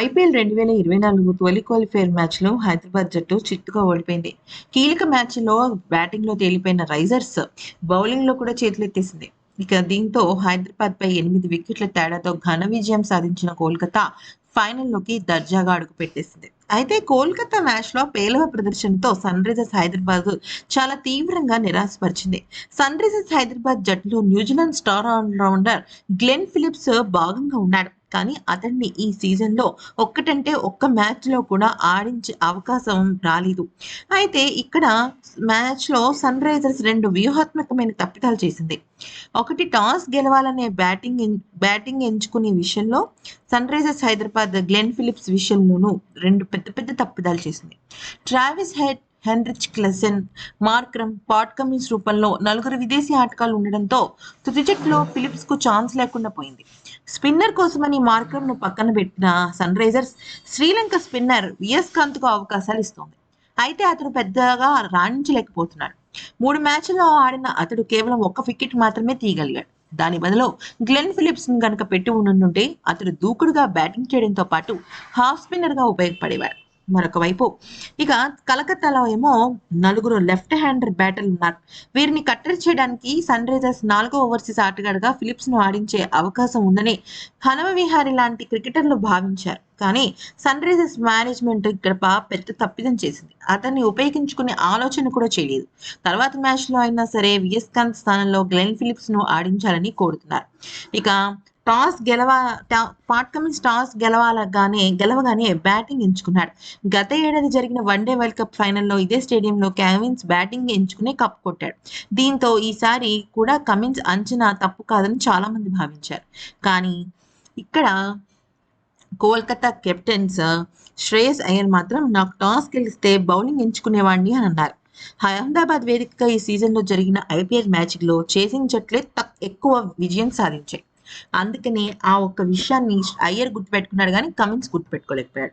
IPL రెండు వేల ఇరవై నాలుగు తొలి క్వాలిఫైర్ మ్యాచ్లో హైదరాబాద్ జట్టు చిత్తుగా ఓడిపోయింది. కీలక మ్యాచ్లో బ్యాటింగ్లో తేలిపోయిన రైజర్స్ బౌలింగ్లో కూడా చేతులెత్తేసింది. ఇక దీంతో హైదరాబాద్పై ఎనిమిది వికెట్ల తేడాతో ఘన విజయం సాధించిన కోల్కతా ఫైనల్లోకి దర్జాగా అడుగు పెట్టేసింది. అయితే కోల్కతా మ్యాచ్లో పేలవ ప్రదర్శనతో సన్ రైజర్స్ హైదరాబాద్ చాలా తీవ్రంగా నిరాశపరిచింది. సన్ రైజర్స్ హైదరాబాద్ జట్టులో New Zealand star allrounder Glenn Phillips భాగంగా ఉన్నాడు. కానీ అతన్ని ఈ సీజన్లో ఒక్కటంటే ఒక్క మ్యాచ్లో కూడా ఆడించే అవకాశం రాలేదు. అయితే ఇక్కడ మ్యాచ్లో సన్ రైజర్స్ రెండు వ్యూహాత్మకమైన తప్పిదాలు చేసింది. ఒకటి టాస్ గెలవాలనే బ్యాటింగ్ బ్యాటింగ్ ఎంచుకునే విషయంలో Sunrisers Hyderabad Glenn Phillips విషయంలోనూ రెండు పెద్ద పెద్ద తప్పిదాలు చేసింది. Travis Head Heinrich Klaasen Markram Pat Cummins రూపంలో నలుగురు విదేశీ ఆటగాళ్ళు ఉండడంతో తుది జట్టులో ఫిలిప్స్కు ఛాన్స్ లేకుండా పోయింది. స్పిన్నర్ కోసమని మార్క్రమ్ను పక్కన పెట్టిన sun risers Sri Lanka spinner V కాంత్కు అవకాశాలు ఇస్తోంది. అయితే అతను పెద్దగా రాణించలేకపోతున్నాడు. మూడు మ్యాచ్ల్లో ఆడిన అతడు కేవలం ఒక్క వికెట్ మాత్రమే తీయగలిగాడు. దాని బదులు గ్లెన్ ఫిలిప్స్ కనుక పెట్టి ఉండుంటే అతడు దూకుడుగా బ్యాటింగ్ చేయడంతో పాటు హాఫ్ స్పిన్నర్గా ఉపయోగపడేవాడు. మరొక వైపు. ఇక కలకత్తాలో ఏమో నలుగురు లెఫ్ట్ హ్యాండర్ బ్యాటర్ ఉన్నారు. వీరిని కట్టర్ చేయడానికి సన్ రైజర్స్ నాలుగో ఓవర్సీస్ ఆటగాడుగా ఫిలిప్స్ను ఆడించే అవకాశం ఉందని హనమ విహారీ లాంటి క్రికెటర్లు భావించారు. కానీ సన్ రైజర్స్ మేనేజ్మెంట్ ఇక్కడ పెద్ద తప్పిదం చేసింది. అతన్ని ఉపయోగించుకునే ఆలోచన కూడా చేయలేదు. తర్వాత మ్యాచ్లో అయినా సరే విఎస్ కాంత్ స్థానంలో గ్లెన్ ఫిలిప్స్ను ఆడించాలని కోరుతున్నారు. ఇక టాస్ గెలవ పాట్ కమిన్స్ టాస్ గెలవాలగానే గెలవగానే బ్యాటింగ్ ఎంచుకున్నాడు. గత ఏడాది జరిగిన వన్డే వరల్డ్ కప్ ఫైనల్లో ఇదే స్టేడియంలో కమిన్స్ బ్యాటింగ్ ఎంచుకునే కప్ కొట్టాడు. దీంతో ఈసారి కూడా కమిన్స్ అంచనా తప్పు కాదని చాలామంది భావించారు. కానీ ఇక్కడ కోల్కతా కెప్టెన్స్ శ్రేయస్ అయ్యర్ మాత్రం నాకు టాస్ గెలిస్తే బౌలింగ్ ఎంచుకునేవాడిని అని అన్నారు. అహ్మదాబాద్ వేదికగా ఈ సీజన్లో జరిగిన ఐపీఎల్ మ్యాచ్లో చేసింగ్ జట్లే తక్ ఎక్కువ విజయం సాధించాయి. అందుకనే ఆ ఒక్క విషయాన్ని అయ్యర్ గుర్తుపెట్టుకున్నాడు కానీ కమిన్స్ గుర్తుపెట్టుకోలేకపోయాడు.